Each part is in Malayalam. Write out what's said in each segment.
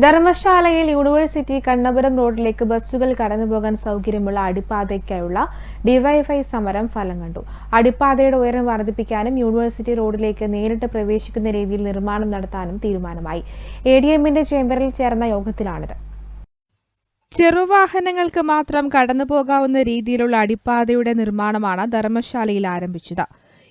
ധർമ്മശാലയിൽ യൂണിവേഴ്സിറ്റി കണ്ണപുരം റോഡിലേക്ക് ബസ്സുകൾ കടന്നുപോകാൻ സൗകര്യമുള്ള അടിപ്പാതയ്ക്കായുള്ള ഡിവൈഎഫ്ഐ സമരം ഫലം കണ്ടു. അടിപ്പാതയുടെ ഉയരം വർദ്ധിപ്പിക്കാനും യൂണിവേഴ്സിറ്റി റോഡിലേക്ക് നേരിട്ട് പ്രവേശിക്കുന്ന രീതിയിൽ നിർമ്മാണം നടത്താനും തീരുമാനമായി. എ ഡി എമ്മിന്റെ ചേംബറിൽ ചേർന്ന യോഗത്തിലാണിത്. ചെറുവാഹനങ്ങൾക്ക് മാത്രം കടന്നുപോകാവുന്ന രീതിയിലുള്ള അടിപ്പാതയുടെ നിർമ്മാണമാണ് ധർമ്മശാലയിൽ ആരംഭിച്ചത്.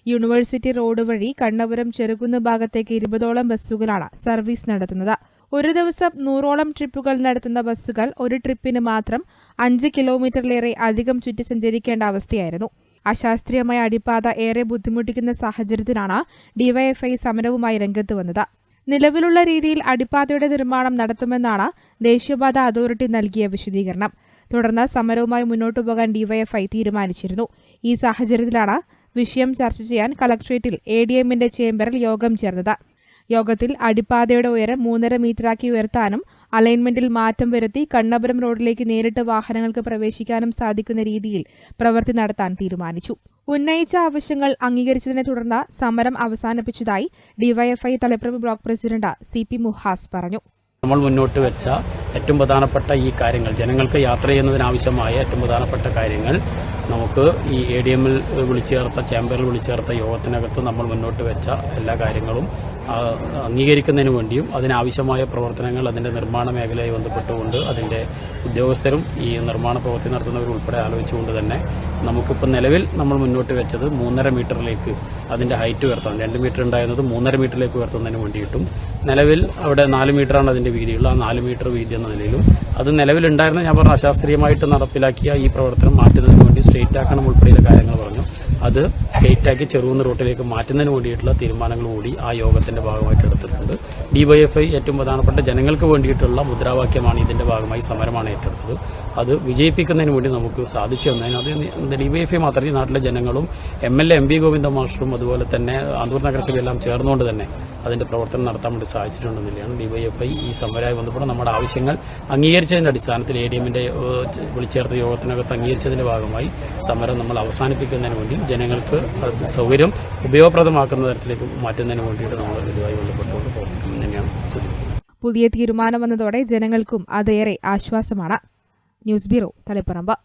യൂണിവേഴ്സിറ്റി റോഡ് വഴി കണ്ണപുരം ചെറുകുന്ന് ഭാഗത്തേക്ക് ഇരുപതോളം ബസ്സുകളാണ് സർവീസ് നടത്തുന്നത്. ഒരു ദിവസം നൂറോളം ട്രിപ്പുകൾ നടത്തുന്ന ബസ്സുകൾ ഒരു ട്രിപ്പിന് മാത്രം അഞ്ച് കിലോമീറ്ററിലേറെ അധികം ചുറ്റി സഞ്ചരിക്കേണ്ട അവസ്ഥയായിരുന്നു. അശാസ്ത്രീയമായ അടിപ്പാത ഏറെ ബുദ്ധിമുട്ടിക്കുന്ന സാഹചര്യത്തിലാണ് ഡിവൈഎഫ്ഐ സമരവുമായി രംഗത്ത് വന്നത്. നിലവിലുള്ള രീതിയിൽ അടിപ്പാതയുടെ നിർമ്മാണം നടത്തുമെന്നാണ് ദേശീയപാത അതോറിറ്റി നൽകിയ വിശദീകരണം. തുടർന്ന് സമരവുമായി മുന്നോട്ടു പോകാൻ ഡിവൈഎഫ്ഐ തീരുമാനിച്ചിരുന്നു. ഈ സാഹചര്യത്തിലാണ് വിഷയം ചർച്ച ചെയ്യാൻ കളക്ട്രേറ്റിൽ എ ഡി എമ്മിന്റെ ചേംബറിൽ യോഗം ചേർന്നത്. യോഗത്തിൽ അടിപ്പാതയുടെ ഉയരം മൂന്നര മീറ്ററാക്കി ഉയർത്താനും അലൈൻമെന്റിൽ മാറ്റം വരുത്തി കണ്ണപുരം റോഡിലേക്ക് നേരിട്ട് വാഹനങ്ങൾക്ക് പ്രവേശിക്കാനും സാധിക്കുന്ന രീതിയിൽ പ്രവൃത്തി നടത്താൻ തീരുമാനിച്ചു. ഉന്നയിച്ച ആവശ്യങ്ങൾ അംഗീകരിച്ചതിനെ തുടർന്ന് സമരം അവസാനിപ്പിച്ചതായി DYFI Taliparamba block president C P Muhas പറഞ്ഞു. നമ്മൾ മുന്നോട്ട് വെച്ച ഏറ്റവും പ്രധാനപ്പെട്ട ഈ കാര്യങ്ങൾ ജനങ്ങൾക്ക് യാത്ര ചെയ്യുന്നതിനാവശ്യമായ ഏറ്റവും പ്രധാനപ്പെട്ട കാര്യങ്ങൾ നമുക്ക് ഈ എ ഡി എമ്മിൽ വിളിച്ചു ചേർത്ത ചേംബറിൽ വിളിച്ചു ചേർത്ത യോഗത്തിനകത്ത് നമ്മൾ മുന്നോട്ട് വെച്ച എല്ലാ കാര്യങ്ങളും അംഗീകരിക്കുന്നതിന് വേണ്ടിയും അതിനാവശ്യമായ പ്രവർത്തനങ്ങൾ അതിന്റെ നിർമ്മാണ മേഖലയുമായി ബന്ധപ്പെട്ടുകൊണ്ട് അതിന്റെ ഉദ്യോഗസ്ഥരും ഈ നിർമ്മാണ പ്രവൃത്തി നടത്തുന്നവരുൾപ്പെടെ ആലോചിച്ചുകൊണ്ട് തന്നെ നമുക്കിപ്പോൾ നിലവിൽ നമ്മൾ മുന്നോട്ട് വെച്ചത് മൂന്നര മീറ്ററിലേക്ക് അതിന്റെ ഹൈറ്റ് ഉയർത്താൻ രണ്ട് മീറ്റർ ഉണ്ടായിരുന്നത് മൂന്നര മീറ്ററിലേക്ക് ഉയർത്തുന്നതിന് വേണ്ടിയിട്ടും നിലവിൽ അവിടെ നാല് മീറ്ററാണ് അതിന്റെ വീതിയുള്ളത്. ആ നാല് മീറ്റർ വീതി എന്ന നിലയിലും അത് നിലവിലുണ്ടായിരുന്ന ഞാൻ പറഞ്ഞ അശാസ്ത്രീയമായിട്ട് നടപ്പിലാക്കിയ ഈ പ്രവർത്തനം മാറ്റുന്നതിന് വേണ്ടി സ്ട്രേറ്റ് ആക്കണം ഉൾപ്പെടെയുള്ള കാര്യങ്ങൾ പറഞ്ഞു. അത് സ്റ്റേറ്റാക്കി ചെറുകുന്ന റൂട്ടിലേക്ക് മാറ്റുന്നതിന് വേണ്ടിയിട്ടുള്ള തീരുമാനങ്ങൾ കൂടി ആ യോഗത്തിന്റെ ഭാഗമായിട്ട് എടുത്തിട്ടുണ്ട്. ഡിവൈഎഫ്ഐ ഏറ്റവും പ്രധാനപ്പെട്ട ജനങ്ങൾക്ക് വേണ്ടിയിട്ടുള്ള മുദ്രാവാക്യമാണ് ഇതിന്റെ ഭാഗമായി സമരമാണ് ഏറ്റെടുത്തത്. അത് വിജയിപ്പിക്കുന്നതിന് വേണ്ടി നമുക്ക് സാധിച്ചു തന്നതിന് അത് ഡിവൈഎഫ്ഐ മാത്രമല്ല നാട്ടിലെ ജനങ്ങളും M L A M P Govinda മാസ്റ്ററും അതുപോലെ തന്നെ ആന്തൂർ നഗരസഭയെല്ലാം ചേർന്നുകൊണ്ട് തന്നെ അതിന്റെ പ്രവർത്തനം നടത്താൻ വേണ്ടി സാധിച്ചിട്ടുണ്ടെന്നില്ലാണ് ഡിവൈഎഫ്ഐ ഈ സമരമായി ബന്ധപ്പെട്ട് നമ്മുടെ ആവശ്യങ്ങൾ അംഗീകരിച്ചതിന്റെ അടിസ്ഥാനത്തിൽ എ ഡി എമ്മിന്റെ വിളിച്ചേർത്ത യോഗത്തിനകത്ത് അംഗീകരിച്ചതിന്റെ ഭാഗമായി സമരം നമ്മൾ അവസാനിപ്പിക്കുന്നതിന് വേണ്ടി ജനങ്ങൾക്ക് സൗകര്യം ഉപയോഗപ്രദമാക്കുന്ന തരത്തിലേക്ക് മാറ്റുന്നതിന് വേണ്ടിയിട്ട് നമ്മൾ ഇതുമായി ബന്ധപ്പെട്ടുകൊണ്ട് പ്രവർത്തിക്കുന്നത് തന്നെയാണ് പുതിയ തീരുമാനം വന്നതോടെ ജനങ്ങൾക്കും അതേറെ ആശ്വാസമാണ്. News bureau Taliparamba.